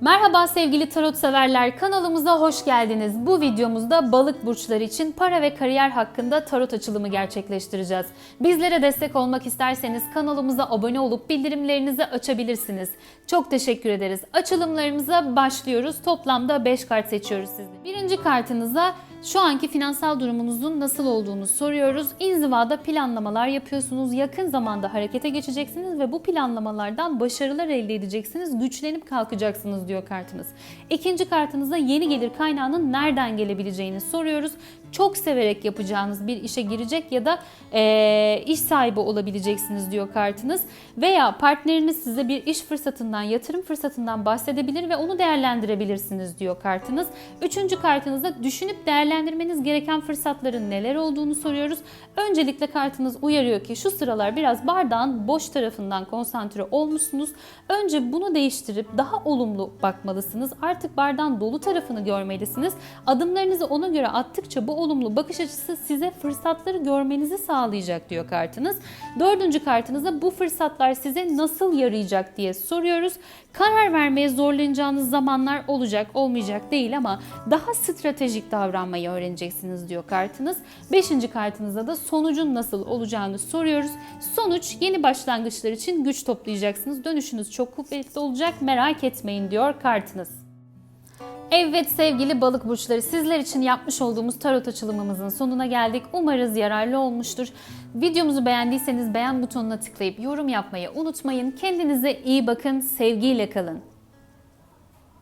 Merhaba sevgili tarot severler kanalımıza hoş geldiniz. Bu videomuzda balık burçları için para ve kariyer hakkında tarot açılımı gerçekleştireceğiz. Bizlere destek olmak isterseniz kanalımıza abone olup bildirimlerinizi açabilirsiniz. Çok teşekkür ederiz. Açılımlarımıza başlıyoruz. Toplamda 5 kart seçiyoruz sizle. Birinci kartınıza şu anki finansal durumunuzun nasıl olduğunu soruyoruz. İnzivada planlamalar yapıyorsunuz. Yakın zamanda harekete geçeceksiniz ve bu planlamalardan başarılar elde edeceksiniz. Güçlenip kalkacaksınız diyor kartınız. İkinci kartınızda yeni gelir kaynağının nereden gelebileceğini soruyoruz. Çok severek yapacağınız bir işe girecek ya da eee, iş sahibi olabileceksiniz diyor kartınız. Veya partneriniz size bir iş fırsatından, yatırım fırsatından bahsedebilir ve onu değerlendirebilirsiniz diyor kartınız. Üçüncü kartınızda düşünüp değerlendirmeniz gereken fırsatların neler olduğunu soruyoruz. Öncelikle kartınız uyarıyor ki şu sıralar biraz bardağın boş tarafından konsantre olmuşsunuz. Önce bunu değiştirip daha olumlu bakmalısınız. Artık bardağın dolu tarafını görmelisiniz. Adımlarınızı ona göre attıkça bu olumlu bakış açısı size fırsatları görmenizi sağlayacak diyor kartınız. Dördüncü kartınızda bu fırsatlar size nasıl yarayacak diye soruyoruz. Karar vermeye zorlanacağınız zamanlar olacak, olmayacak değil ama daha stratejik davranmayı öğreneceksiniz diyor kartınız. Beşinci kartınızda da sonucun nasıl olacağını soruyoruz. Sonuç yeni başlangıçlar için güç toplayacaksınız. Dönüşünüz çok kuvvetli olacak merak etmeyin diyor kartınız. Evet sevgili balık burçları sizler için yapmış olduğumuz tarot açılımımızın sonuna geldik. Umarız yararlı olmuştur. Videomuzu beğendiyseniz beğen butonuna tıklayıp yorum yapmayı unutmayın. Kendinize iyi bakın, sevgiyle kalın.